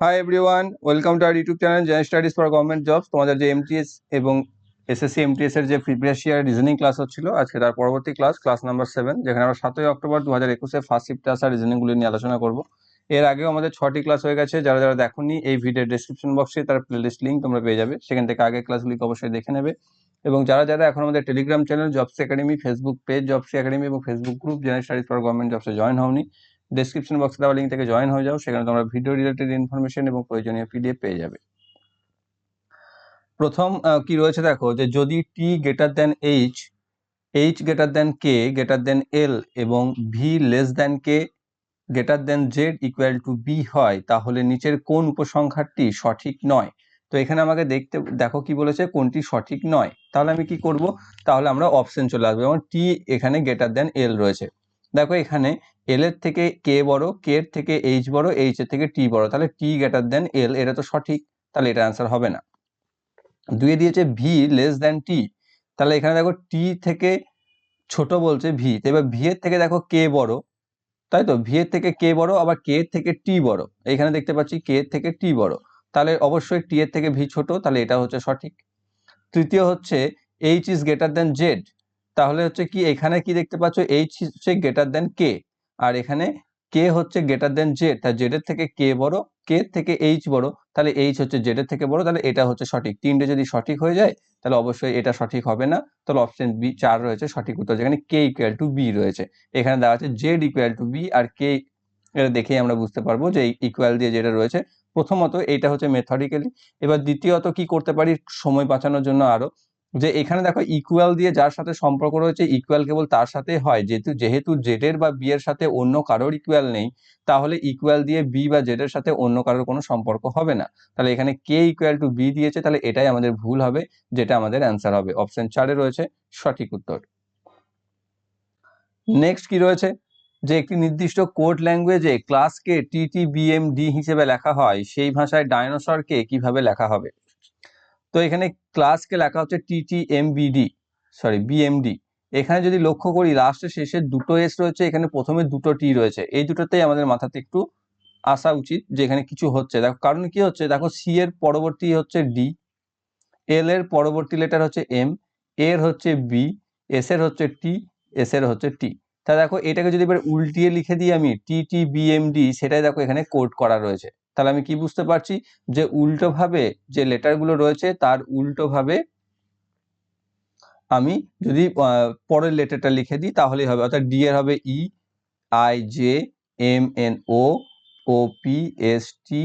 Hi everyone welcome to our YouTube channel gen studies for government jobs তোমাদের যে MTS এবং SSC MTS এর যে প্রিভিয়াস ইয়ার রিজনিং ক্লাস হচ্ছিল, আজকে তার পরবর্তী ক্লাস ক্লাস নাম্বার সেভেন যেখানে আমরা সাতই অক্টোবর দু হাজার একুশে ফার্স্ট শিফটে আসা রিজনিংগুলি নিয়ে আলোচনা করব। এর আগেও আমাদের ছটি ক্লাস হয়ে গেছে, যারা যারা দেখোনি, এই ভিডিওর ডিসক্রিপশন বক্সে তার প্লেলিস্ট লিঙ্ক তোমরা পেয়ে যাবে। সেখান থেকে আগের ক্লাসগুলিকে অবশ্যই দেখে নেবে। এবং যারা যারা এখন আমাদের Telegram channel jobs academy Facebook page jobs academy এবং Facebook group general studies for government জবসে join হওনি ডেসক্রিপশন বক্সে দেওয়া লিঙ্ক থেকে জয়েন হয়ে যাও, সেখানে তোমরা ভিডিও রিলেটেড ইনফরমেশন এবং প্রয়োজনীয় পিডিএফ পেয়ে যাবে। প্রথম কি রয়েছে দেখো, যে যদি T greater than H H greater than K greater than L এবং V less than K greater than Z equal to B হয়, তাহলে নিচের কোন উপসংখ্যাটি সঠিক নয়? তো এখানে আমাকে দেখতে, দেখো কি বলেছে, কোনটি সঠিক নয়? তাহলে আমি কি করব? তাহলে আমরা অপশন চলে আসব। এবং টি এখানে গ্রেটার দেন এল রয়েছে। দেখো এখানে এল এর থেকে কে বড় কে এর থেকে এইচ বড় এইচ এর থেকে টি বড়। তাহলে টি গ্রেটার দেন এল এটা তো সঠিক। তাহলে এটা অ্যান্সার হবে না। দুয়ে দিয়েছে ভি লেস দেন টি তাহলে এখানে দেখো টি থেকে ছোট বলছে ভি তো এবার ভি এর থেকে দেখো কে বড়। তাই তো? ভি এর থেকে কে বড়, আবার কে এর থেকে টি বড়। এখানে দেখতে পাচ্ছি কে এর থেকে টি বড়। তাহলে অবশ্যই টি এর থেকে ভি ছোট, তাহলে এটা হচ্ছে সঠিক। তৃতীয় হচ্ছে H is greater than Z তাহলে হচ্ছে কি, এখানে কি দেখতে পাচ্ছ? এইচ হচ্ছে গ্রেটার দেন কে আর এখানে কে হচ্ছে গ্রেটার দেন জেড তা জেড এর থেকে কে বড় কে থেকে এইচ বড়, তাহলে এইচ হচ্ছে জেড এর থেকে বড়, তাহলে এটা হচ্ছে সঠিক। তিনটে যদি সঠিক হয়ে যায়, তাহলে অবশ্যই এটা সঠিক হবে না। তাহলে অপশন বি চার রয়েছে, সঠিক উত্তর যেখানে কে ইকুয়াল টু বি রয়েছে। এখানে দেওয়া আছে জেড ইকুয়াল টু বি আর কে এটা দেখেই আমরা বুঝতে পারব যে ইকুয়াল দিয়ে যেটা রয়েছে। প্রথমত এটা হচ্ছে মেথডিক্যালি এবার দ্বিতীয়ত কি করতে পারি? সময় বাঁচানোর জন্য আরও যে এখানে দেখো ইকুয়াল দিয়ে যার সাথে সম্পর্ক রয়েছে ইকুয়াল কেবল তার সাথে হয়। যেহেতু যেহেতু জেড এর বা বি এর সাথে অন্য কারোর ইকুয়াল নেই, তাহলে ইকুয়াল দিয়ে বি বা জেড এর সাথে অন্য কারোর কোনো সম্পর্ক হবে না। তাহলে এখানে কে ইকুয়াল টু বি দিয়েছে, তাহলে এটাই আমাদের ভুল হবে, যেটা আমাদের অ্যান্সার হবে। অপশন চারে রয়েছে সঠিক উত্তর। নেক্সট কি রয়েছে? যে একটি নির্দিষ্ট কোড ল্যাঙ্গুয়েজে ক্লাসকে টিটি বিএমডি হিসেবে লেখা হয়, সেই ভাষায় ডায়নোসরকে কীভাবে লেখা হবে? তো এখানে ক্লাসকে লেখা হচ্ছে টিটি এমবিডি সরি বিএমডি এখানে যদি লক্ষ্য করি লাস্টে শেষে দুটো এস রয়েছে, এখানে প্রথমে দুটো টি রয়েছে। এই দুটোতেই আমাদের মাথাতে একটু আসা উচিত যে এখানে কিছু হচ্ছে। দেখো, কারণ কি হচ্ছে? দেখো সি এর পরবর্তী হচ্ছে ডি এল এর পরবর্তী লেটার হচ্ছে এম এর হচ্ছে বি এস এর হচ্ছে টি এস এর হচ্ছে টি তা দেখো, এটাকে যদি এবার উল্টিয়ে লিখে দিই আমি টি টি বিএমডি সেটাই দেখো এখানে কোড করা রয়েছে। তাহলে আমি কি বুঝতে পারছি? যে উল্টোভাবে যে লেটারগুলো রয়েছে, তার উল্টোভাবে আমি যদি পরের লেটারটা লিখে দিই, তাহলেই হবে। অর্থাৎ ডি এর হবে E I J M N O O P S T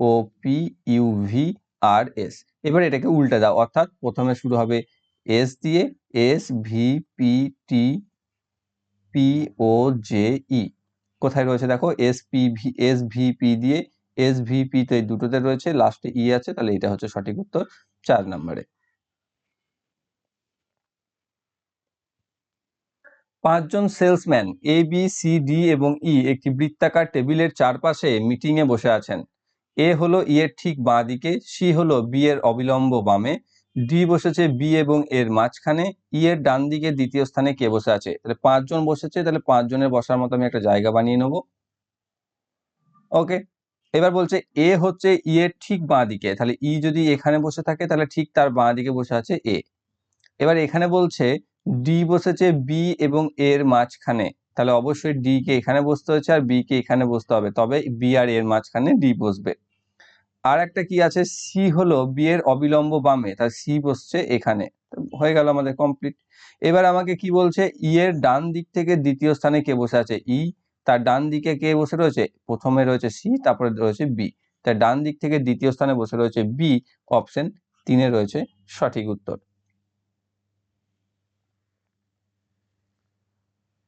O P U V R S এবার এটাকে উল্টে দাও। অর্থাৎ প্রথমে শুরু হবে এস দিয়ে S V P T P O J E কোথায় রয়েছে? দেখো S P V S V P দিয়ে এস ভি পি তো এই দুটোতে রয়েছে লাস্টে ই আছে, তাহলে এটা হচ্ছে সঠিক উত্তর চার নম্বরে। পাঁচজন salesman A B C D এবং ই একটি বৃত্তাকার টেবিলের চারপাশে মিটিং এ বসে আছেন। এ হলো ই এর ঠিক বাঁ দিকে সি হলো বি এর অবিলম্ব বামে ডি বসেছে বি এবং এর মাঝখানে ই এর ডান দিকে দ্বিতীয় স্থানে কে বসে আছে? তাহলে পাঁচজন বসেছে, তাহলে পাঁচজনের বসার মতো আমি একটা জায়গা বানিয়ে নেব। ওকে এবার বলছে এ হচ্ছে ই এর ঠিক বাঁ দিকে, তাহলে ই যদি এখানে বসে থাকে, তাহলে ঠিক তার বাঁ দিকে বসে আছে এ। এবার এখানে বলছে ডি বসেছে বি এবং এর মাঝখানে, তাহলে অবশ্যই ডি কে এখানে বসতে হচ্ছে আর বি কে এখানে বসতে হবে, তবে বি আর এর মাঝখানে ডি বসবে। আর একটা কি আছে? সি হলো বি এর অবিলম্ব বামে তার সি বসছে এখানে। হয়ে গেল আমাদের কমপ্লিট এবার আমাকে কি বলছে? ই এর ডান দিক থেকে দ্বিতীয় স্থানে কে বসে আছে? ই তার ডান দিকে কে বসে রয়েছে? প্রথমে রয়েছে সি, তারপরে রয়েছে বি। তার ডান দিক থেকে দ্বিতীয় স্থানে বসে রয়েছে বি, অপশন তিনে রয়েছে সঠিক উত্তর।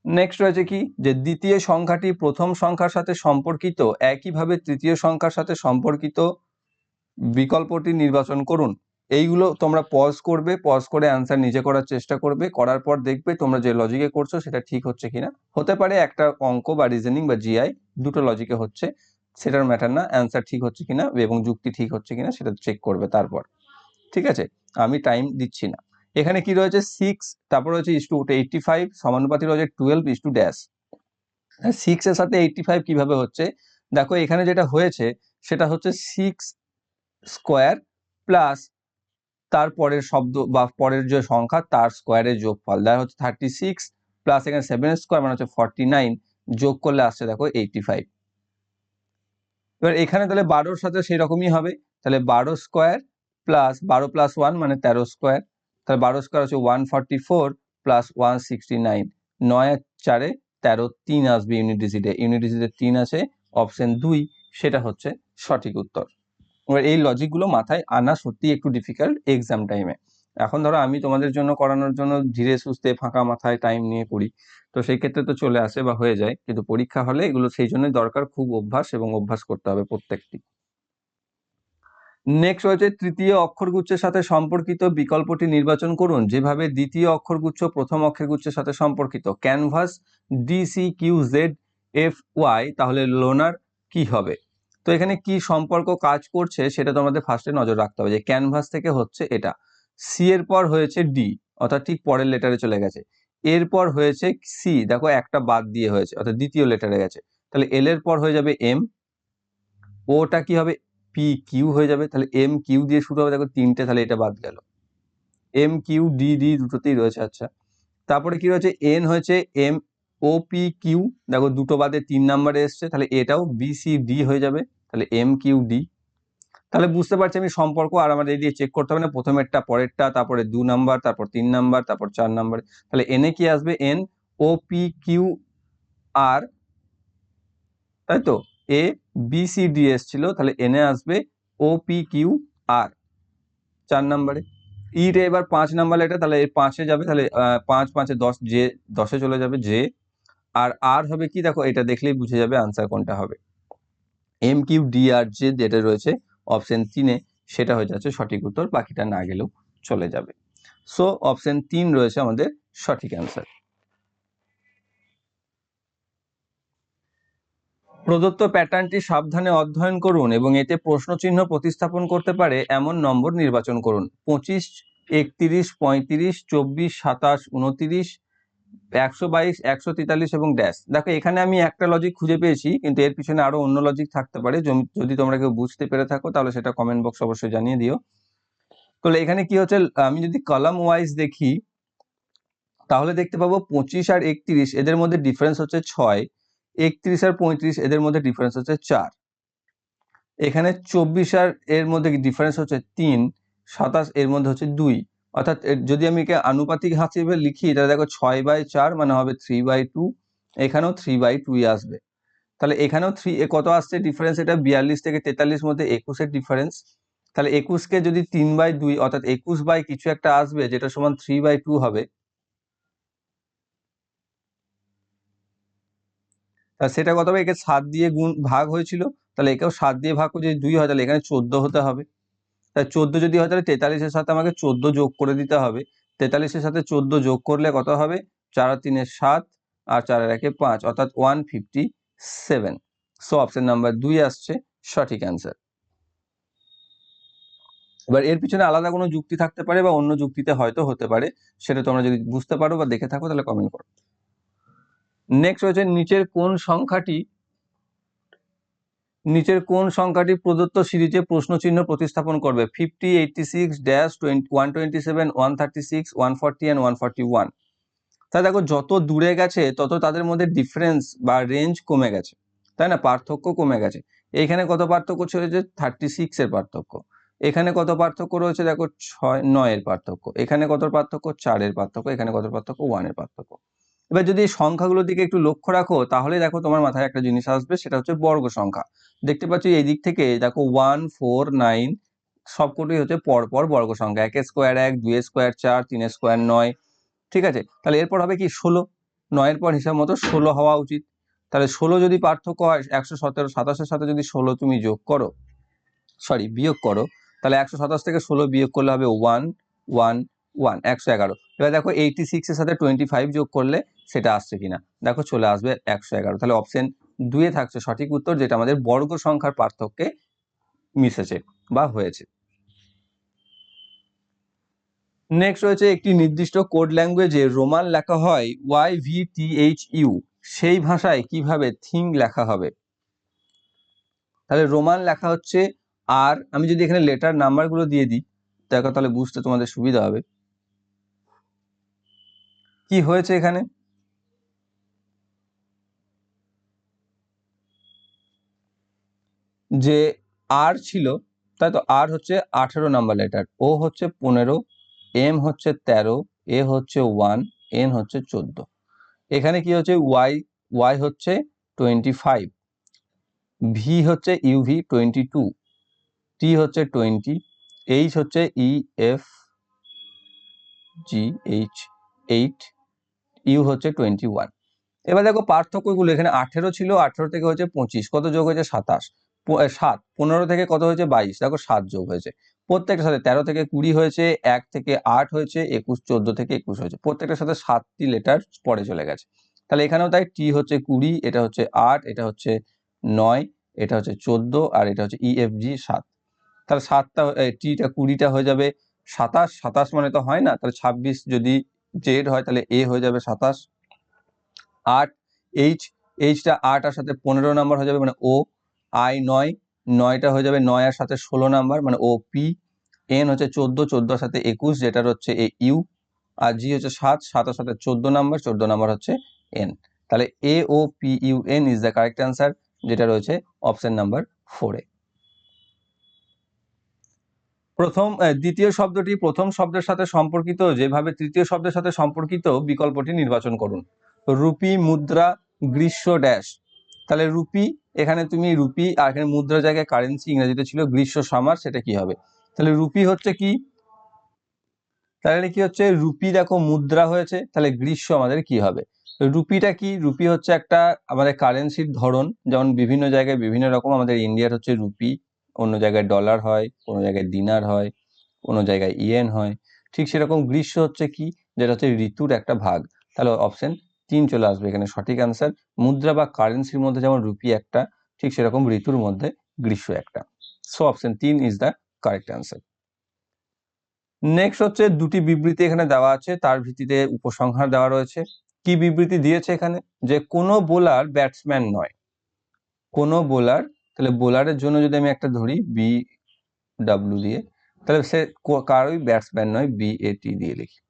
নেক্সট রয়েছে কি? যে দ্বিতীয় সংখ্যাটি প্রথম সংখ্যার সাথে সম্পর্কিত, একইভাবে তৃতীয় সংখ্যার সাথে সম্পর্কিত বিকল্পটি নির্বাচন করুন। এইগুলো তোমরা পজ করবে পজ করে অ্যান্সার নিজে করার চেষ্টা করবে, করার পর দেখবে তোমরা যে লজিকে করছ সেটা ঠিক হচ্ছে কিনা। হতে পারে একটা অঙ্ক বা রিজনিং বা জিআই দুটো লজিকে হচ্ছে, সেটার ম্যাটার না অ্যান্সার ঠিক হচ্ছে কিনা এবং যুক্তি ঠিক হচ্ছে কিনা সেটা চেক করবে তারপর। ঠিক আছে? আমি টাইম দিচ্ছি না। এখানে কি রয়েছে? সিক্স তারপর রয়েছে ইস টু এইটটি ফাইভ সমানুপাতি রয়েছে twelve is two dash six এর সাথে এইটটি ফাইভ কীভাবে হচ্ছে? দেখো এখানে যেটা হয়েছে, সেটা হচ্ছে সিক্স স্কোয়ার প্লাস তার পরের শব্দ বা পরের যে সংখ্যা তার স্কোয়ারের যোগফল। দেখা হচ্ছে থার্টি সিক্স প্লাস এখানে সেভেন স্কোয়ার মানে হচ্ছে ফর্টি নাইন যোগ করলে আসছে দেখো এইটটি ফাইভ এবার এখানে তাহলে বারোর সাথে সেই রকমই হবে। তাহলে বারো স্কোয়ার প্লাস বারো প্লাস ওয়ান মানে তেরো স্কোয়ার তাহলে বারো স্কোয়ার হচ্ছে one forty four plus one sixty nine নয় চারে তেরো তিন আসবে ইউনিট ডিজিটে ইউনিট ডিজিটে তিন আছে অপশন দুই, সেটা হচ্ছে সঠিক উত্তর। এবার এই লজিকগুলো মাথায় আনা সত্যি একটু ডিফিকাল্ট এক্সাম টাইমে এখন ধরো আমি তোমাদের জন্য করানোর জন্য ধীরে সুস্থে ফাঁকা মাথায় টাইম নিয়ে করি তো সেই ক্ষেত্রে তো চলে আসে বা হয়ে যায়, কিন্তু পরীক্ষা হলে এগুলো সেই জন্যই দরকার খুব অভ্যাস এবং অভ্যাস করতে হবে প্রত্যেকটি। নেক্সট রয়েছে তৃতীয় অক্ষরগুচ্ছের সাথে সম্পর্কিত বিকল্পটি নির্বাচন করুন, যেভাবে দ্বিতীয় অক্ষরগুচ্ছ প্রথম অক্ষরগুচ্ছের সাথে সম্পর্কিত। Canvas DC Q Z F Y তাহলে লোনার কি হবে? এখানে কি সম্পর্ক কাজ করছে সেটা তোমাদের ফার্স্টে নজর রাখতে হবে যে ক্যানভাস থেকে হচ্ছে এটা। সি এর পর হয়েছে ডি অর্থাৎ ঠিক পরের লেটারে চলে গেছে। এরপর হয়েছে সি দেখো একটা বাদ দিয়ে হয়েছে, অর্থাৎ দ্বিতীয় লেটারে গেছে। তাহলে এল এর পর হয়ে যাবে এম ওটা কি হবে? পি কিউ হয়ে যাবে। তাহলে এম কিউ দিয়ে শুরু হবে, দেখো তিনটে, তাহলে এটা বাদ গেল। এম কিউ ডি ডি দুটোতেই রয়েছে আচ্ছা। তারপরে কি রয়েছে? এন হয়েছে এম ও পি কিউ দেখো দুটো বাদে তিন নাম্বারে এসছে, তাহলে এটাও বি সি ডি হয়ে যাবে। তাহলে এম কিউ ডি তাহলে বুঝতে পারছি আমি সম্পর্ক আর আমাদের এই দিয়ে চেক করতে হবে না। প্রথমেরটা, পরেরটা, তারপরে দু নাম্বার তারপর তিন নাম্বার তারপর চার নাম্বার তাহলে এনে কি আসবে? N O P Q R তাই তো? এ বি সি ডি এসছিল। তাহলে এনে আসবে ও পি কিউ আর চার নাম্বারে ইটা এবার পাঁচ নাম্বার এটা তাহলে পাঁচে যাবে। তাহলে পাঁচ, পাঁচে দশ যে দশে চলে যাবে যে আর আর হবে কি? দেখো, এটা দেখলেই বুঝে যাবে আনসার কোনটা হবে। এম কিউ ডি আর যে যেটা রয়েছে অপশন তিনে সেটা হয়ে যাচ্ছে সঠিক উত্তর, বাকিটা না গেলেও চলে যাবে। সো অপশন তিন রয়েছে আমাদের সঠিক অ্যান্সার প্রদত্ত প্যাটার্নটি সাবধানে অধ্যয়ন করুন এবং এতে প্রশ্নচিহ্ন প্রতিস্থাপন করতে পারে এমন নম্বর নির্বাচন করুন। পঁচিশ, একত্রিশ, পঁয়ত্রিশ, চব্বিশ, সাতাশ, উনত্রিশ একশো বাইশ, একশো তেতাল্লিশ এবং ড্যাশ দেখো, এখানে আমি একটা লজিক খুঁজে পেয়েছি, কিন্তু এর পিছনে আরও অন্য লজিক থাকতে পারে। যদি তোমরা কেউ বুঝতে পেরে থাকো, তাহলে সেটা কমেন্ট বক্স অবশ্যই জানিয়ে দিও। তাহলে এখানে কি হচ্ছে, আমি যদি কলাম ওয়াইজ দেখি, তাহলে দেখতে পাবো পঁচিশ আর একত্রিশ, এদের মধ্যে ডিফারেন্স হচ্ছে ছয়। একত্রিশ আর পঁয়ত্রিশ, এদের মধ্যে ডিফারেন্স হচ্ছে চার। এখানে চব্বিশ আর এর মধ্যে ডিফারেন্স হচ্ছে তিন। সাতাশ এর মধ্যে হচ্ছে দুই। অর্থাৎ যদি আমি একে আনুপাতিক হিসেবে লিখি, তাহলে দেখো ছয় বাই চার মানে হবে থ্রি বাই টু এখানেও থ্রি বাই টুই আসবে। তাহলে এখানেও থ্রি কত আসছে ডিফারেন্স এটা বিয়াল্লিশ থেকে তেতাল্লিশ মধ্যে একুশের ডিফারেন্স তাহলে একুশকে যদি তিন বাই দুই, অর্থাৎ একুশ বাই কিছু একটা আসবে, যেটা সমান থ্রি বাই টু হবে। সেটা কত হবে? একে সাত দিয়ে গুণ, ভাগ হয়েছিল। তাহলে একেও সাত দিয়ে ভাগ করে যদি দুই হয়, তাহলে এখানে চোদ্দ হতে হবে। তাই চোদ্দ যদি হয় তাহলে তেতাল্লিশের সাথে আমাকে চোদ্দ যোগ করে দিতে হবে। তেতাল্লিশের সাথে চোদ্দ যোগ করলে কত হবে? চার তিনের সাত আর চার একে পাঁচ, অর্থাৎ one fifty seven so option number দুই আসছে, সঠিক অ্যান্সার এবার এর পিছনে আলাদা কোনো যুক্তি থাকতে পারে বা অন্য যুক্তিতে হয়তো হতে পারে, সেটা তোমরা যদি বুঝতে পারো বা দেখে থাকো তাহলে কমেন্ট করো। নেক্সট রয়েছে নিচের কোন সংখ্যাটি নিচের কোন সংখ্যাটি প্রদত্ত সিরিজে প্রশ্নচিহ্ন প্রতিস্থাপন করবে? Fifty eighty six dash one twenty seven one thirty six one forty one one তাই দেখো, যত দূরে গেছে, তত তাদের মধ্যে ডিফারেন্স বা রেঞ্জ কমে গেছে। তাই না? পার্থক্য কমে গেছে। এখানে কত পার্থক্য রয়েছে? থার্টি সিক্সের পার্থক্য। এখানে কত পার্থক্য রয়েছে? দেখো, ছয় নয়ের পার্থক্য। এখানে কত পার্থক্য? চারের পার্থক্য। এখানে কত পার্থক্য? ওয়ানের পার্থক্য। এবার যদি এই সংখ্যাগুলোর দিকে একটু লক্ষ্য রাখো, তাহলে দেখো তোমার মাথায় একটা জিনিস আসবে, সেটা হচ্ছে বর্গ সংখ্যা। দেখতে পাচ্ছ এই দিক থেকে দেখো ওয়ান ফোর নাইন সবকটি হচ্ছে পরপর বর্গ সংখ্যা। এক স্কোয়ার এক, দুই স্কোয়ার চার, তিন স্কোয়ার নয়, ঠিক আছে? তাহলে এরপর হবে কি ষোলো? নয়ের পর হিসাব মতো ষোলো হওয়া উচিত। তাহলে ষোলো যদি পার্থক্য হয়, একশো সতেরো, সাতাশের সাথে যদি ষোলো তুমি যোগ করো সরি বিয়োগ করো, তাহলে একশো সাতাশ থেকে ষোলো বিয়োগ করলে হবে ওয়ান ওয়ান ওয়ান একশো এগারো। এবার দেখো এইটি সিক্সের সাথে টোয়েন্টি ফাইভ যোগ করলে সেটা আসছে কিনা? দেখো চলে আসবে একশো এগারো। তাহলে অপশন দুয়ে থাকছে সঠিক উত্তর, যেটা আমাদের বর্গ সংখ্যার পার্থক্যে মিশেছে বা হয়েছে। নেক্সট রয়েছে একটি নির্দিষ্ট কোড ল্যাঙ্গুয়েজে রোমান লেখা হয় Y V T H U সেই ভাষায় কীভাবে থিং লেখা হবে? তাহলে রোমান লেখা হচ্ছে আর আমি যদি এখানে লেটার নাম্বারগুলো দিয়ে দিই, দেখো তাহলে বুঝতে তোমাদের সুবিধা হবে। কি হয়েছে এখানে? যে আর ছিল, তাই তো আর হচ্ছে আঠেরো নাম্বার লেটার ও হচ্ছে পনেরো এম হচ্ছে তেরো এ হচ্ছে ওয়ান এন হচ্ছে চোদ্দ। এখানে কি হচ্ছে? ওয়াই ওয়াই হচ্ছে টোয়েন্টি ফাইভ ভি হচ্ছে ইউভি টোয়েন্টি টু টি হচ্ছে টোয়েন্টি এইচ হচ্ছে E F G H eight U হচ্ছে টোয়েন্টি ওয়ান এবার দেখো পার্থক্যগুলো, এখানে আঠেরো ছিল, আঠেরো থেকে হচ্ছে পঁচিশ, কত যোগ হয়েছে সাতাশ? সাত, পনেরো থেকে কত হয়েছে বাইশ? দেখো সাত যোগ হয়েছে। প্রত্যেকটার সাথে তেরো থেকে কুড়ি হয়েছে, এক থেকে আট হয়েছে, একুশ, চোদ্দ থেকে একুশ হয়েছে। প্রত্যেকটার সাথে সাতটি লেটার পরে চলে গেছে। তাহলে এখানেও তাই টি হচ্ছে কুড়ি, এটা হচ্ছে আট, এটা হচ্ছে নয়, এটা হচ্ছে চোদ্দ, আর এটা হচ্ছে ইএফজি সাত। তাহলে সাতটা টিটা কুড়িটা হয়ে যাবে সাতাশ। সাতাশ মানে তো হয় না, তাহলে ছাব্বিশ যদি জেড হয় তাহলে এ হয়ে যাবে সাতাশ। আট এইচ এইচটা আট আর সাথে পনেরো নাম্বার হয়ে যাবে মানে ও আই নয়, নয়টা হয়ে যাবে নয় আর সাথে ষোলো নাম্বার মানে ও পি এন হচ্ছে চোদ্দ চোদ্দোর সাথে একুশ যেটার হচ্ছে এ ইউ আর জি হচ্ছে সাত সাতের সাথে চোদ্দ নাম্বার, চোদ্দ নাম্বার হচ্ছে এন তাহলে A O P U N is the correct answer যেটা রয়েছে অপশন নাম্বার ফোরে প্রথম দ্বিতীয় শব্দটি প্রথম শব্দের সাথে সম্পর্কিত, যেভাবে তৃতীয় শব্দের সাথে সম্পর্কিত বিকল্পটি নির্বাচন করুন। রুপি মুদ্রা গ্রীষ্ম ড্যাশ তাহলে রুপি, এখানে তুমি রুপি আর এখানে মুদ্রা জায়গায় কারেন্সি ইংরেজিতে ছিল গ্রীষ্ম সামার সেটা কি হবে? তাহলে রুপি হচ্ছে কি? তাহলে কি হচ্ছে? রুপি দেখো মুদ্রা হয়েছে, তাহলে গ্রীষ্ম আমাদের কি হবে? রুপিটা কি? রুপি হচ্ছে একটা আমাদের কারেন্সির ধরন, যেমন বিভিন্ন জায়গায় বিভিন্ন রকম আমাদের ইন্ডিয়ার হচ্ছে রুপি অন্য জায়গায় ডলার হয় কোনো জায়গায় দিনার হয় কোনো জায়গায় ইয়েন হয়। ঠিক সেরকম গ্রীষ্ম হচ্ছে কি? যেটা হচ্ছে ঋতুর একটা ভাগ। তাহলে অপশন তিন চলে আসবে। এখানে সঠিক অ্যান্সার মুদ্রা বা কারেন্সির মধ্যে যেমন রুপি একটা, ঠিক সেরকম ঋতুর মধ্যে গ্রীষ্ম একটা। সো অপশন তিন is the correct answer next হচ্ছে দুটি বিবৃতি এখানে দেওয়া আছে। তার ভিত্তিতে উপসংহার দেওয়া রয়েছে। কি বিবৃতি দিয়েছে এখানে? যে কোনো বোলার ব্যাটসম্যান নয়। কোনো বোলার তাহলে বোলারের জন্য যদি আমি একটা ধরি বি ডাব্লিউ দিয়ে, তাহলে সে কারোই ব্যাটসম্যান নয় বি এ টি দিয়ে লিখি।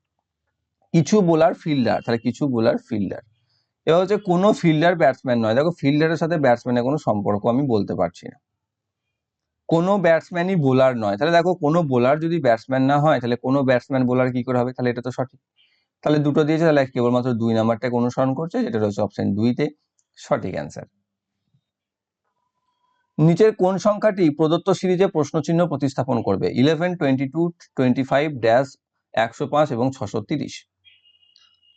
কিছু বোলার ফিল্ডার তাহলে কিছু বোলার ফিল্ডার এবার হচ্ছে কোনো ফিল্ডার ব্যাটসম্যান নয়। দেখো ফিল্ডারের সাথে ব্যাটসম্যানের কোনো সম্পর্ক আমি বলতে পারছি না। কোনো ব্যাটসম্যানই বোলার নয়। তাহলে দেখো কোনো বোলার যদি ব্যাটসম্যান না হয়, তাহলে কোনো ব্যাটসম্যান বোলার কি করে হবে? তাহলে এটা তো সঠিক। তাহলে দুটো দিয়েছে, তাহলে কেবলমাত্র দুই নাম্বারটাকে অনুসরণ করছে, যেটা রয়েছে অপশন দুইতে। সঠিক অ্যান্সার নিচের কোন সংখ্যাটি প্রদত্ত সিরিজে প্রশ্নচিহ্ন প্রতিস্থাপন করবে? Eleven twenty two twenty five dash একশো পাঁচ এবং ছশো তিরিশ।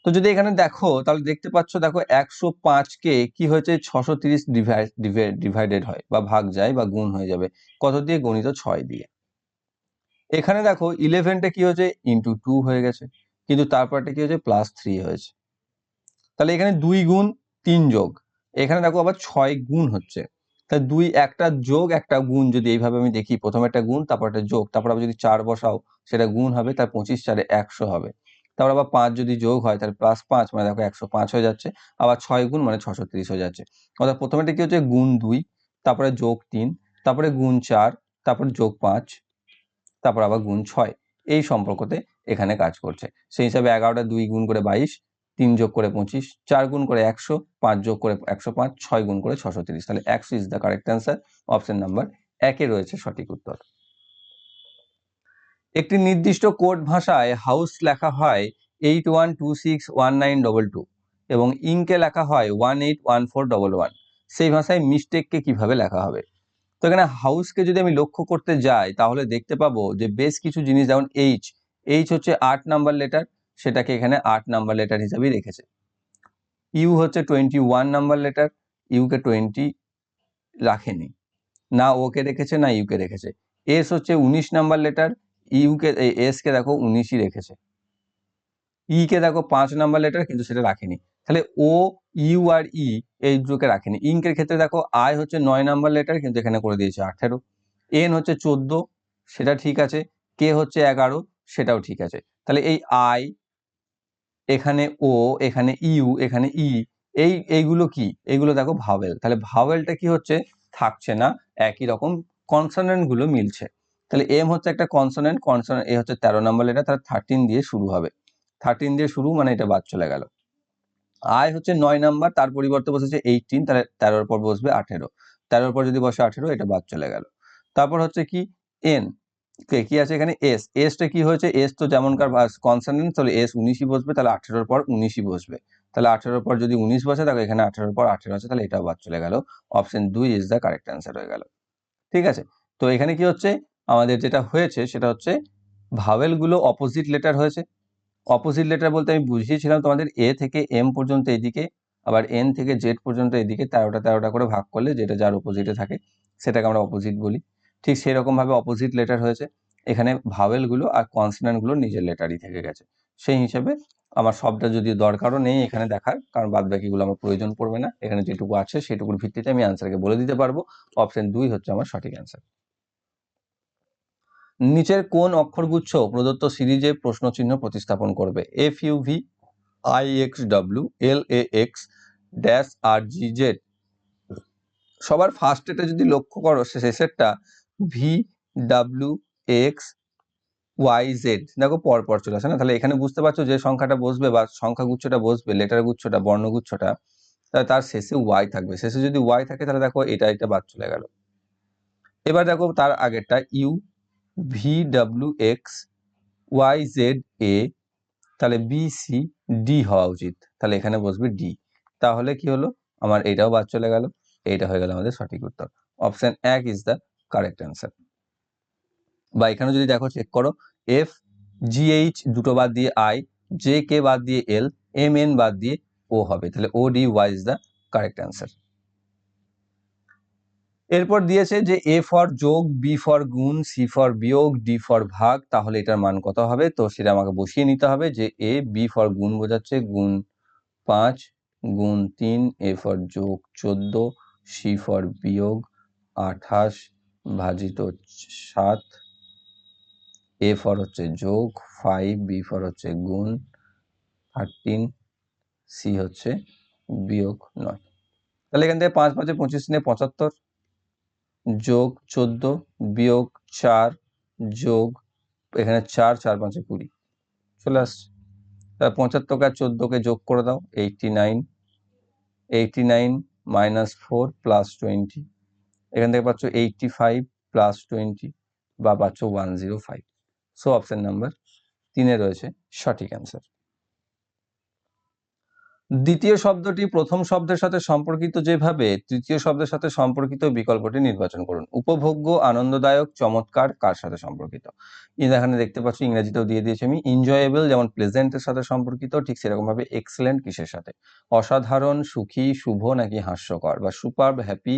তো যদি এখানে দেখো, তাহলে দেখতে পাচ্ছ, দেখো একশো পাঁচকে কি হয়েছে? ছশো তিরিশ ডিভাইডেড হয় বা ভাগ যায় বা গুণ হয়ে যাবে। কত দিয়ে? গণিত ছয় দিয়ে। এখানে দেখো ইলেভেনটা কি হয়েছে? ইন্টু টু হয়ে গেছে। কিন্তু তারপরটা কি হয়েছে? প্লাস থ্রি হয়েছে। তাহলে এখানে দুই গুণ তিন যোগ। এখানে দেখো আবার ছয় গুণ হচ্ছে। তাহলে দুই, একটা যোগ, একটা গুণ যদি এইভাবে আমি দেখি, প্রথমে একটা গুণ, তারপর একটা যোগ। তারপর আবার যদি চার বসাও, সেটা গুণ হবে তার পঁচিশ চারে একশো হবে। তারপর আবার পাঁচ যদি যোগ হয়, তাহলে প্লাস পাঁচ মানে দেখো একশো পাঁচ হয়ে যাচ্ছে। আবার ছয় গুণ মানে ছশো তিরিশ হয়ে যাচ্ছে। অর্থাৎ প্রথমেটা কি হচ্ছে? গুণ দুই, তারপরে যোগ তিন, তারপরে গুণ চার, তারপরে যোগ পাঁচ, তারপর আবার গুণ ছয়। এই সম্পর্কতে এখানে কাজ করছে। সেই হিসাবে এগারোটা দুই গুণ করে বাইশ তিন যোগ করে পঁচিশ, চার গুণ করে একশো, পাঁচ যোগ করে একশো পাঁচ, ছয় গুণ করে ছশো তিরিশ। তাহলে একশো is the correct answer option number একে রয়েছে সঠিক উত্তর। একটি নির্দিষ্ট কোড ভাষায় হাউস লেখা হয় eight one two six one nine double two এবং ইঙ্কে লেখা হয় one eight one four double one সেই ভাষায় মিস্টেককে কীভাবে লেখা হবে? তো এখানে হাউসকে যদি আমি লক্ষ্য করতে যাই, তাহলে দেখতে পাবো যে বেশ কিছু জিনিস যেমন এইচ এইচ হচ্ছে আট নাম্বার লেটার সেটাকে এখানে আট নাম্বার লেটার হিসাবেই রেখেছে। ইউ হচ্ছে টোয়েন্টি ওয়ান নাম্বার লেটার ইউকে টোয়েন্টি রাখেনি। না ওকে রেখেছে, না ইউকে রেখেছে। এস হচ্ছে উনিশ নাম্বার লেটার ইউকে এস কে দেখো উনিশই রেখেছে। ই কে দেখো পাঁচ নাম্বার লেটার কিন্তু সেটা রাখেনি। তাহলে ও ইউ আর ই এই দুটোকে রাখেনি। ইঙ্কের ক্ষেত্রে দেখো আই হচ্ছে নয় নাম্বার লেটার কিন্তু এখানে করে দিয়েছে আঠেরো। এন হচ্ছে চোদ্দ, সেটা ঠিক আছে। কে হচ্ছে এগারো, সেটাও ঠিক আছে। তাহলে এই আই এখানে ও, এখানে ইউ, এখানে ই, এই, এইগুলো কি? এইগুলো দেখো ভাওয়েল। তাহলে ভাওয়েলটা কি হচ্ছে? থাকছে না। একই রকম কনসোনেন্টগুলো মিলছে। তাহলে এম হচ্ছে একটা কনসোনেন্ট কনসোনেন্ট এ হচ্ছে তেরো নম্বর লেটার তাহলে থার্টিন দিয়ে শুরু হবে। থার্টিন দিয়ে শুরু মানে এটা বাদ চলে গেল। আয় হচ্ছে নয় নাম্বার, তার পরিবর্তে বসেছে এইটিন তাহলে তেরোর পর বসবে আঠেরো। তেরোর পর যদি বসে আঠেরো, এটা বাদ চলে গেল। তারপর হচ্ছে কি? এন কি আছে এখানে? এস এসটা কি হয়েছে? এস তো যেমনকার কনসোনেন্ট তাহলে এস উনিশই বসবে, তাহলে আঠেরোর পর উনিশই বসবে। তাহলে আঠেরোর পর যদি উনিশ বসে দেখো এখানে আঠেরোর পর আঠেরো আছে, তাহলে এটাও বাদ চলে গেল। অপশন দুই ইজ দ্য কারেক্ট অ্যান্সার হয়ে গেল। ঠিক আছে? তো এখানে কি হচ্ছে? আমাদের যেটা হয়েছে, সেটা হচ্ছে ভাওয়েলগুলো অপোজিট লেটার হয়েছে। অপোজিট লেটার বলতে আমি বুঝিয়েছিলাম তোমাদের এ থেকে এম পর্যন্ত এদিকে আবার এন থেকে জেড পর্যন্ত এদিকে তেরোটা তেরোটা করে ভাগ করলে যেটা যার অপোজিটে থাকে, সেটাকে আমরা অপোজিট বলি। ঠিক সেরকম ভাবে অপোজিট লেটার হয়েছে। এখানে ভাওয়েলগুলো আর কনসোনেন্টগুলো নিজের লেটারই থেকে গেছে। সেই হিসেবে আমার সবটা যদি দরকারও নেই এখানে দেখার, কারণ বাদ আমার প্রয়োজন পড়বে না। এখানে যেটুকু আছে সেটুকুর ভিত্তিতে আমি আনসারকে বলে দিতে পারব। অপশন দুই হচ্ছে আমার সঠিক অ্যান্সার নিচের কোন অক্ষরগুচ্ছ প্রদত্ত সিরিজে প্রশ্ন চিহ্ন প্রতিস্থাপন করবে? F U V I X W L A X dash R G Z সবার ফার্স্ট এটা যদি লক্ষ্য করো শেষেরটা V W X Y Z দেখো পর পর চলে আসে না? তাহলে এখানে বুঝতে পারছ যে সংখ্যাটা বসবে বা সংখ্যা গুচ্ছটা বসবে লেটার গুচ্ছটা বর্ণগুচ্ছটা তাহলে তার শেষে ওয়াই থাকবে। শেষে যদি ওয়াই থাকে, তাহলে দেখো, এটা এটা বাদ চলে গেল। এবার দেখো, তার আগেরটা U V W X Y Z A তাহলে বি সি ডি হওয়া উচিত। তাহলে এখানে বসবে ডি তাহলে কি হলো? আমার এটাও বাদ চলে গেল, এইটা হয়ে গেল আমাদের সঠিক উত্তর। অপশন এক ইজ দ্য কারেক্ট অ্যান্সার বা এখানে যদি দেখো চেক করো এফ জিএইচ দুটো বাদ দিয়ে আই জে কে বাদ দিয়ে এল এম এন বাদ দিয়ে ও হবে। তাহলে O D Y is the correct answer এরপর দিয়েছে যে এ ফর যোগ বি ফর গুণ সি ফর বিয়োগ ডি ফর ভাগ, তাহলে এটার মান কত হবে? তো সেটা আমাকে বসিয়ে নিতে হবে যে এ বি ফর গুণ বোঝাচ্ছে, গুণ পাঁচ, গুণ তিন এ ফর যোগ চোদ্দ সি ফর বিয়োগ আঠাশ ভাজিত সাত। এ ফর হচ্ছে যোগ ফাইভ বি ফর হচ্ছে গুণ থার্টিন সি হচ্ছে বিয়োগ নয়। তাহলে এখান থেকে পাঁচ, পাঁচে, পঁচিশ নিয়ে পঁচাত্তর, যোগ চোদ্দ, বিয়োগ চার, যোগ এখানে চার চার, পাঁচে কুড়ি। চলে আসছে। তাহলে পঁচাত্তরকে আর চোদ্দোকে যোগ করে দাও eighty nine eighty nine minus four plus twenty এখান থেকে পাচ্ছ এইটটি ফাইভ প্লাস টোয়েন্টি বা পাচ্ছ one zero five so option number তিনে রয়েছে সঠিক অ্যান্সার দ্বিতীয় শব্দটি প্রথম শব্দের সাথে সম্পর্কিত যেভাবে, তৃতীয় শব্দের সাথে সম্পর্কিত বিকল্পটি নির্বাচন করুন। উপভোগ্য, আনন্দদায়ক, চমৎকার কার সাথে সম্পর্কিত? এখানে দেখতে পাচ্ছি, ইংরেজিতেও দিয়ে দিয়েছি আমি এনজয়েবল যেমন প্লেজেন্টের সাথে সম্পর্কিত, ঠিক সেরকম ভাবে এক্সেলেন্ট কিসের সাথে? অসাধারণ, সুখী, শুভ নাকি হাস্যকর? বা সুপার হ্যাপি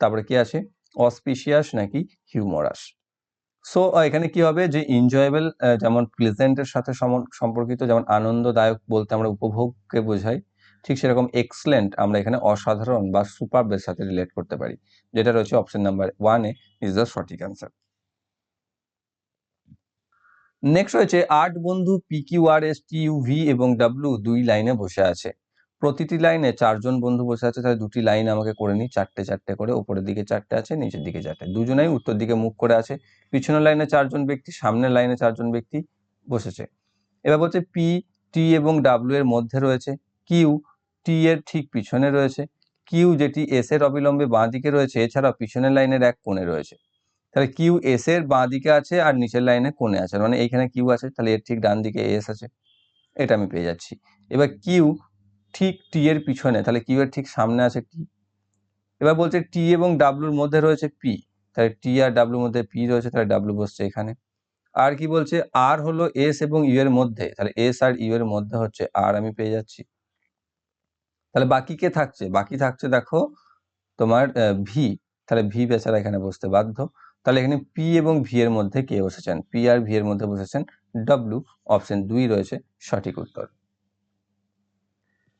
তারপরে কি আছে অসপিশিয়াস নাকি হিউমরাস। সো এখানে কি হবে? যে এনজয়েবল যেমন প্লেজেন্টের সাথে সম্পর্কিত, যেমন আনন্দদায়ক বলতে আমরা উপভোগকে বোঝাই, ঠিক সেরকম এক্সেলেন্ট আমরা এখানে অসাধারণ বা সুপারবের সাথে রিলেট করতে পারি। যেটা রয়েছে অপশন নাম্বার ওয়ানে ইজ দ্য সঠিক অ্যান্সার নেক্সট রয়েছে, আট বন্ধু P Q R S T U V এবং ডাব্লু দুই লাইনে বসে আছে। প্রতিটি লাইনে চারজন বন্ধু বসে আছে, তাহলে দুটি লাইন আমাকে করে নিই, চারটে চারটে করে, ওপরের দিকে চারটে আছে, নিচের দিকে চারটে। দুজনেই উত্তর দিকে মুখ করে আছে। পিছনের লাইনে চারজন ব্যক্তি, সামনের লাইনে চারজন ব্যক্তি বসেছে। এবার বলছে পি টি এবং ডাব্লিউ এর মধ্যে রয়েছে। কিউ টি এর ঠিক পিছনে রয়েছে। কিউ যেটি এস এর অবিলম্বে বাঁ দিকে রয়েছে, এছাড়াও পিছনের লাইনের এক কোণে রয়েছে। তাহলে কিউ এস এর বাঁ দিকে আছে আর নিচের লাইনে কোণে আছে মানে এইখানে কিউ আছে, তাহলে এর ঠিক ডান দিকে এস আছে। এটা আমি পেয়ে যাচ্ছি। এবার কিউ ঠিক টি এর পিছনে, তাহলে কিউ এর ঠিক সামনে আছে টি এবার বলছে টি এবং ডাব্লুর মধ্যে রয়েছে পি তাহলে টি আর ডাব্লুর মধ্যে পি রয়েছে, তাহলে ডাব্লু বসছে এখানে। আর কি বলছে? আর হলো এস এবং ইউ এর মধ্যে, তাহলে এস আর ইউ এর মধ্যে হচ্ছে আর আমি পেয়ে যাচ্ছি। তাহলে বাকি কে থাকছে? বাকি থাকছে দেখো তোমার ভি তাহলে ভি বেচারা এখানে বসতে বাধ্য। তাহলে এখানে পি এবং ভি এর মধ্যে কে বসেছেন? পি আর ভি এর মধ্যে বসেছেন ডাব্লু অপশন দুই রয়েছে সঠিক উত্তর।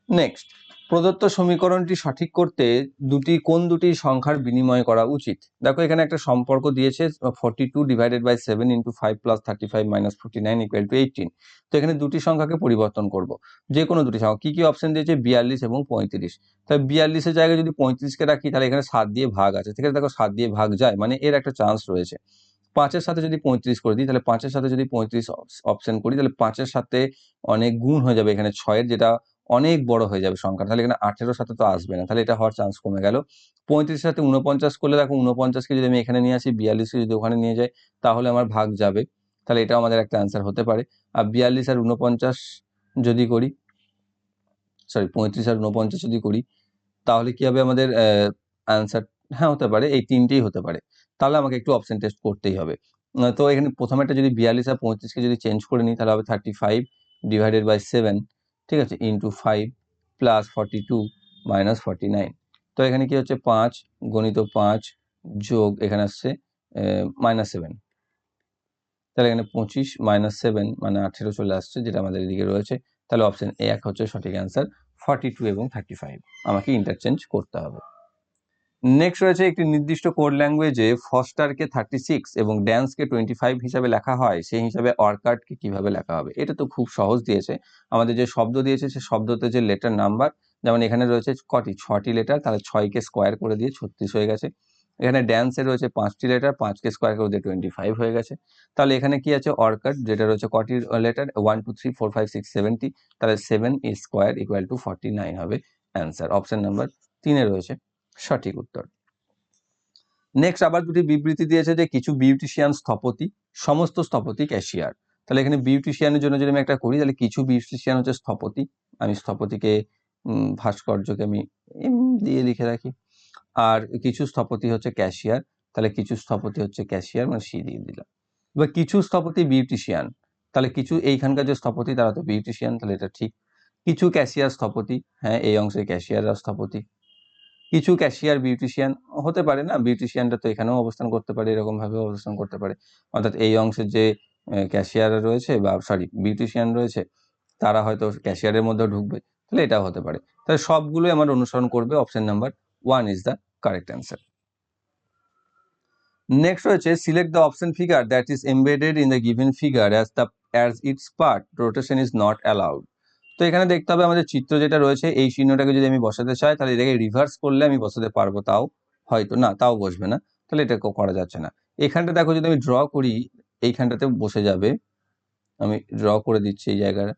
নেক্সট প্রদত্ত সমীকরণটি সঠিক করতে দুটি, কোন দুটি সংখ্যার বিনিময় করা উচিত? দেখো, এখানে একটা সম্পর্ক দিয়েছে forty two divided by seven into five plus thirty five minus forty nine equal to eighteen তো এখানে দুটি সংখ্যাকে পরিবর্তন করব। যে কোনো দুটি সংখ্যা। কী কী অপশন দিয়েছে? বিয়াল্লিশ এবং পঁয়ত্রিশ। তাহলে বিয়াল্লিশের জায়গায় যদি পঁয়ত্রিশকে রাখি, তাহলে এখানে সাত দিয়ে ভাগ আছে। ঠিক আছে, দেখো, সাত দিয়ে ভাগ যায় মানে এর একটা চান্স রয়েছে। পাঁচের সাথে যদি পঁয়ত্রিশ করে দিই, তাহলে পাঁচের সাথে যদি পঁয়ত্রিশ অপশন করি, তাহলে পাঁচের সাথে অনেক গুণ হয়ে যাবে। এখানে ছয়ের যেটা অনেক বড় হয়ে যাবে সংখ্যা তাহলে এখানে আঠেরোর সাথে তো আসবে না। তাহলে এটা হওয়ার চান্স কমে গেল। পঁয়ত্রিশের সাথে উনপঞ্চাশ করলে দেখো উনপঞ্চাশকে যদি আমি এখানে নিয়ে আসি, বিয়াল্লিশকে যদি ওখানে নিয়ে যাই, তাহলে আমার ভাগ যাবে। তাহলে এটাও আমাদের একটা অ্যান্সার হতে পারে। আর বিয়াল্লিশ আর উনপঞ্চাশ যদি করি সরি পঁয়ত্রিশ আর উনপঞ্চাশ যদি করি, তাহলে কি হবে আমাদের অ্যান্সার হ্যাঁ হতে পারে। এই তিনটেই হতে পারে। তাহলে আমাকে একটু অপশন টেস্ট করতেই হবে। তো এখানে প্রথমে একটা যদি বিয়াল্লিশ আর পঁয়ত্রিশকে যদি চেঞ্জ করে নিই, তাহলে হবে thirty five divided by seven ঠিক আছে into five plus forty two minus forty nine তো এখানে কি হচ্ছে পাঁচ গণিত পাঁচ যোগ এখানে আসছে মাইনাস সেভেন তাহলে এখানে পঁচিশ মাইনাস সেভেন মানে আঠেরো চলে আসছে, যেটা আমাদের এদিকে রয়েছে। তাহলে অপশান এক হচ্ছে সঠিক অ্যান্সার ফর্টি টু এবং থার্টি ফাইভ আমাকে ইন্টারচেঞ্জ করতে হবে। নেক্সট রয়েছে একটি নির্দিষ্ট কোড ল্যাঙ্গুয়েজে ফস্টারকে থার্টি সিক্স এবং ড্যান্সকে টোয়েন্টি ফাইভ হিসাবে লেখা হয়। সেই হিসাবে অর্কার্ডকে কীভাবে লেখা হবে? এটা তো খুব সহজ দিয়েছে। আমাদের যে শব্দ দিয়েছে, সে শব্দতে যে লেটার নাম্বার যেমন এখানে রয়েছে কটি? ছটি লেটার তাহলে ছয়কে স্কোয়ার করে দিয়ে ছত্রিশ হয়ে গেছে। এখানে ড্যান্সে রয়েছে পাঁচটি লেটার পাঁচকে স্কোয়ার করে দিয়ে টোয়েন্টি ফাইভ হয়ে গেছে। তাহলে এখানে কি আছে? অর্কার্ড যেটা রয়েছে কটি letter one two three four five six seventy তাহলে seven square equal to forty nine হবে অ্যান্সার অপশন নাম্বার তিনে রয়েছে। সঠিক উত্তর। নেক্সট আবার দুটি বিবৃতি দিয়েছে যে কিছু বিউটিশিয়ান স্থপতি, সমস্ত স্থপতি ক্যাশিয়ার তাহলে এখানে বিউটিশিয়ানের জন্য যদি আমি একটা করি, তাহলে কিছু বিউটিশিয়ান হচ্ছে স্থপতি। আমি স্থপতিকে ভাস্কর্যকে আমি এম, দিয়ে লিখে রাখি। আর কিছু স্থপতি হচ্ছে ক্যাশিয়ার তাহলে কিছু স্থপতি হচ্ছে ক্যাশিয়ার মানে সি দিয়ে দিলাম। এবার কিছু স্থপতি বিউটিশিয়ান তাহলে কিছু এইখানকার যে স্থপতি, তারা তো বিউটিশিয়ান তাহলে এটা ঠিক। কিছু ক্যাশিয়ার স্থপতি হ্যাঁ এই অংশে ক্যাশিয়াররা স্থপতি। কিছু ক্যাশিয়ার বিউটিশিয়ান হতে পারে না বিউটিশিয়ানটা তো এখানেও অবস্থান করতে পারে এরকম ভাবে অবস্থান করতে পারে। অর্থাৎ এই অংশের যে ক্যাশিয়ার রয়েছে বা সরি বিউটিশিয়ান রয়েছে, তারা হয়তো ক্যাশিয়ারের মধ্যে ঢুকবে, তাহলে এটাও হতে পারে। তাহলে সবগুলোই আমার অনুসরণ করবে option number one is the correct answer next রয়েছে select the option figure that is embedded in the given figure as the as its part rotation is not allowed তো এখানে দেখতে হবে আমাদের চিত্র যেটা রয়েছে, এই চিহ্নটাকে যদি আমি বসাতে চাই, তাহলে এটাকে রিভার্স করলে আমি বসাতে পারব তাও হয়তো, না, তাও বসবে না, তাহলে এটা করা যাচ্ছে না। এখানটা দেখো, যদি আমি ড্র করি এইখানটাতে বসে যাবে। আমি ড্র করে দিচ্ছি এই জায়গাটা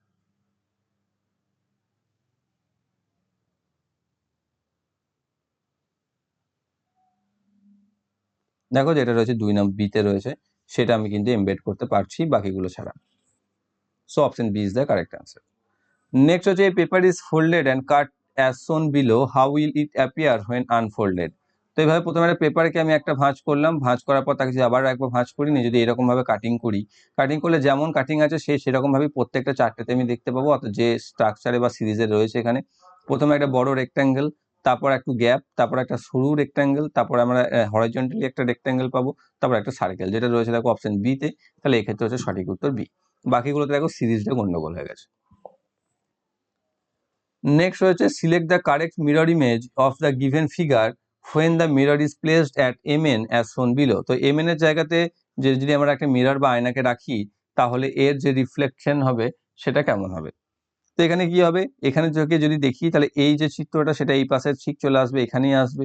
দেখো যেটা রয়েছে দুই নাম বিতে রয়েছে, সেটা আমি কিন্তু এমবেড করতে পারছি বাকিগুলো ছাড়া। So option B is the correct answer next হচ্ছে এই paper is folded and cut as shown below how will it appear when unfolded তো এইভাবে প্রথমে একটা পেপারকে আমি একটা ভাঁজ করলাম, ভাঁজ করার পর তাকে আবার একবার ভাঁজ করি নি যদি এরকমভাবে কাটিং করি কাটিং করলে যেমন কাটিং আছে সেই সেরকমভাবেই প্রত্যেকটা চারটেতে আমি দেখতে পাবো, অর্থাৎ যে স্ট্রাকচারে বা সিরিজে রয়েছে এখানে। প্রথমে একটা বড় রেক্ট্যাঙ্গেল তারপর একটু গ্যাপ তারপর একটা সরু রেক্ট্যাঙ্গেল তারপর আমরা হরাইজন্টালি একটা রেক্ট্যাঙ্গেল পাবো, তারপর একটা সার্কেল যেটা রয়েছে দেখো অপশন বিতে তাহলে এক্ষেত্রে হচ্ছে সঠিক উত্তর বি বাকিগুলোতে দেখো সিরিজটা গন্ডগোল হয়ে গেছে। নেক্সট রয়েছে select the correct mirror image of the given figure when the mirror is placed at M N as shown below তো এম এর জায়গাতে যে যদি আমরা একটা মিরর বা আয়নাকে রাখি, তাহলে এর যে রিফ্লেকশন হবে, সেটা কেমন হবে? তো এখানে কি হবে? এখানে থেকে যদি দেখি, তাহলে এই যে চিত্রটা, সেটা এই পাশে ঠিক চলে আসবে, এখানেই আসবে।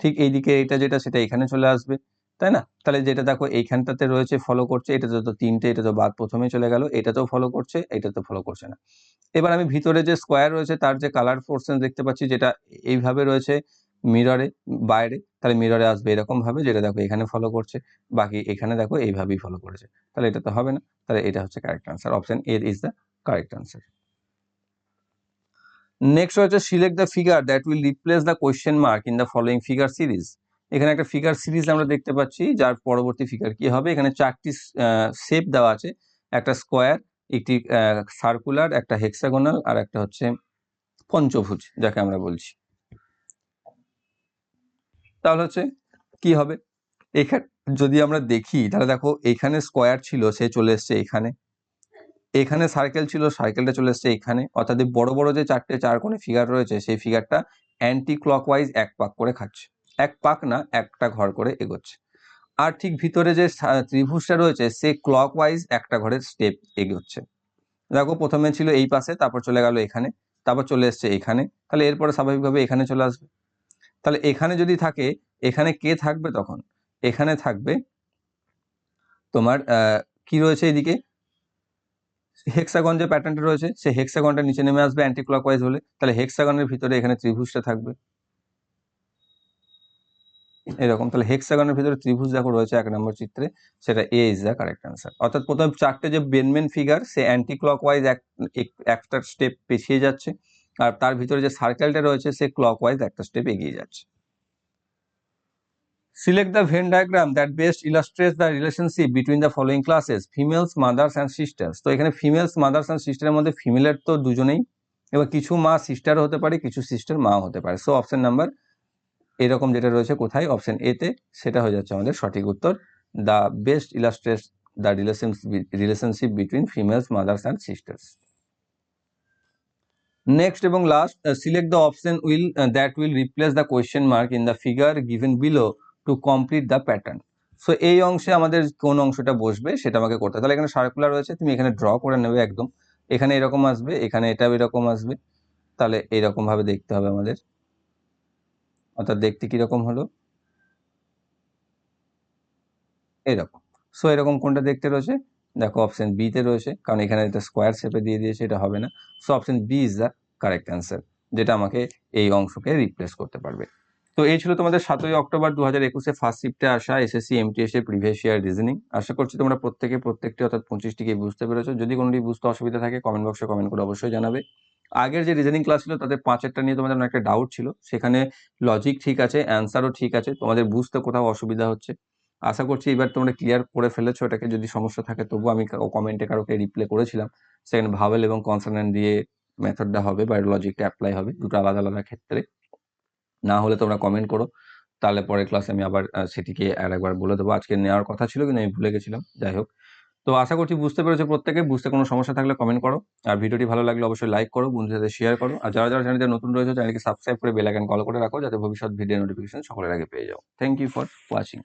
ঠিক এইদিকে এটা যেটা, সেটা এখানে চলে আসবে। তাই না? তাহলে যেটা দেখো, এইখানটাতে রয়েছে ফলো করছে, এটা তো তিনটে, এটা তো বাদ প্রথমে চলে গেল এটাতেও ফলো করছে, এটা তো ফলো করছে না। এবার আমি ভিতরে যে স্কোয়ার রয়েছে, তার যে কালার পোর্শন দেখতে পাচ্ছি, যেটা এইভাবে রয়েছে মিররে বাইরে, তাহলে মিররে আসবে এরকম ভাবে যেটা দেখো এখানে ফলো করছে, বাকি এখানে দেখো এইভাবেই ফলো করেছে। তাহলে এটা তো হবে না, তাহলে এটা হচ্ছে correct answer option A is the correct answer next হচ্ছে select the figure that will replace the question mark in the following figure series এখানে একটা ফিগার সিরিজ আমরা দেখতে পাচ্ছি, যার পরবর্তী ফিগার কি হবে? এখানে চারটি শেপ দেওয়া আছে, একটা স্কোয়ার একটি সার্কুলার একটা হেক্সাগোনাল আর একটা হচ্ছে পঞ্চভুজ, যাকে আমরা বলছি। তাহলে হচ্ছে কি হবে? এখানে যদি আমরা দেখি, তাহলে দেখো এখানে স্কোয়ার ছিল, সে চলে এসছে এখানে। এখানে সার্কেল ছিল সার্কেলটা চলে এসছে এখানে। অর্থাৎ বড় বড় যে চারটে, চার কোণে ফিগার রয়েছে, সেই ফিগারটা অ্যান্টি ক্লকওয়াইজ এক পাক করে খাচ্ছে। এক পাক না, একটা ঘর করে এগোচ্ছে। আর ঠিক ভিতরে যে সা- ত্রিভুজটা রয়েছে, সে ক্লকওয়াইজ একটা ঘরের স্টেপ এগোচ্ছে। দেখো, প্রথমে ছিল এই পাশে, তারপর চলে গেল এখানে, তারপর চলে এসছে এখানে। তাহলে এরপরে স্বাভাবিকভাবে এখানে চলে আসবে। তাহলে এখানে যদি থাকে, এখানে কে থাকবে তখন? এখানে থাকবে তোমার কি রয়েছে এদিকে? হেক্সাগন যে প্যাটার্নটা রয়েছে সেই হেক্সাগনটা নিচে নেমে আসবে অ্যান্টি ক্লকওয়াইজ হলে। তাহলে হেক্সাগনের ভিতরে এখানে ত্রিভুজটা থাকবে। এরকম তাহলে হেক্সাগনের ভিতরে ত্রিভুজ দেখো রয়েছে এক নম্বর চিত্রে সেটা A is the correct answer অর্থাৎ প্রথম চারটে যে বেনমেন ফিগার সে অ্যান্টি ক্লক ওয়াইজ এক- একটা স্টেপ পিছিয়ে যাচ্ছে আর তার ভিতরে যে সার্কেলটা রয়েছে সে ক্লক ওয়াইজ একটা স্টেপ এগিয়ে যাচ্ছে। Select the Venn diagram that best illustrates the relationship between the following classes females, mothers and sisters. তো এখানে ফিমেলস মাদার্স অ্যান্ড সিস্টারের মধ্যে ফিমেলের তো দুজনেই এবার কিছু মা সিস্টার হতে পারে কিছু সিস্টার মা হতে পারে। সো অপশন নাম্বার এরকম যেটা রয়েছে কোথায়? অপশন এতে সেটা হয়ে যাচ্ছে আমাদের সঠিক উত্তর। The best illustrates the relation relationship between females mothers and sisters next এবং last select the option will that will replace the question mark in the figure given below to complete the pattern so এই অংশে আমাদের কোন অংশটা বসবে সেটা আমাকে করতে। তাহলে এখানে সার্কুলার রয়েছে, তুমি এখানে ড্র করে নেবে একদম। এখানে এরকম আসবে, এখানে এটাও এরকম আসবে। তাহলে এরকম ভাবে দেখতে হবে আমাদের। অর্থাৎ দেখতে কীরকম হলো? এরকম। সো এরকম কোনটা দেখতে রয়েছে? দেখো অপশন বি তে রয়েছে, কারণ এখানে এটা স্কোয়ার শেপে দিয়ে দিয়েছে, এটা হবে না। So option B is the correct answer যেটা আমাকে এই অংশকে রিপ্লেস করতে পারবে। তো এই ছিল তোমাদের সাতই অক্টোবর দু হাজার একুশে ফার্স্ট শিফটে আসা এসএসসি এমটিএস এর প্রিভিয়াস ইয়ার রিজনিং আশা করছি তোমরা প্রত্যেকে প্রত্যেকটি অর্থাৎ পঁচিশটিকে বুঝতে পেরেছ। যদি কোনোটি বুঝতে অসুবিধা থাকে কমেন্ট বক্সে কমেন্ট করে অবশ্যই জানাবে। আগের যে রিজনিং ক্লাস ছিল তাদের পাঁচেরটা নিয়ে তোমাদের একটা ডাউট ছিল। সেখানে লজিক ঠিক আছে অ্যান্সারও ঠিক আছে, তোমাদের বুঝতে কোথাও অসুবিধা হচ্ছে। আশা করছি এবার তোমরা ক্লিয়ার করে ফেলেছো, এটাকে যদি সমস্যা থাকে তবু আমি কমেন্টে কারোকে রিপ্লে করেছিলাম। সেখানে ভাবেল এবং কনসার্নেন্ট দিয়ে মেথডটা হবে বা লজিকটা অ্যাপ্লাই হবে, দুটো আলাদা আলাদা ক্ষেত্রে। না হলে তোমরা কমেন্ট করো, তাহলে পরের ক্লাসে আমি আবার সেটিকে আর একবার বলে দেবো। আজকে নেওয়ার কথা ছিল কিন্তু আমি ভুলে গেছিলাম, যাই হোক। তো আশা করছি বুঝতে পেরেছ প্রত্যেকে। বুঝতে কোনো সমস্যা থাকলে কমেন্ট করো। আর ভিডিওটি ভালো লাগলে অবশ্যই লাইক করো, বন্ধুদের সাথে শেয়ার করো। আর যারা যারা চ্যানেলে নতুন রয়েছে চ্যানেলকে সাবস্ক্রাইব করে বেল আইকন কল করে রাখো, যাতে ভবিষ্যৎ ভিডিও নোটিফিকেশন সকলের আগে পেয়ে যাও। Thank you for watching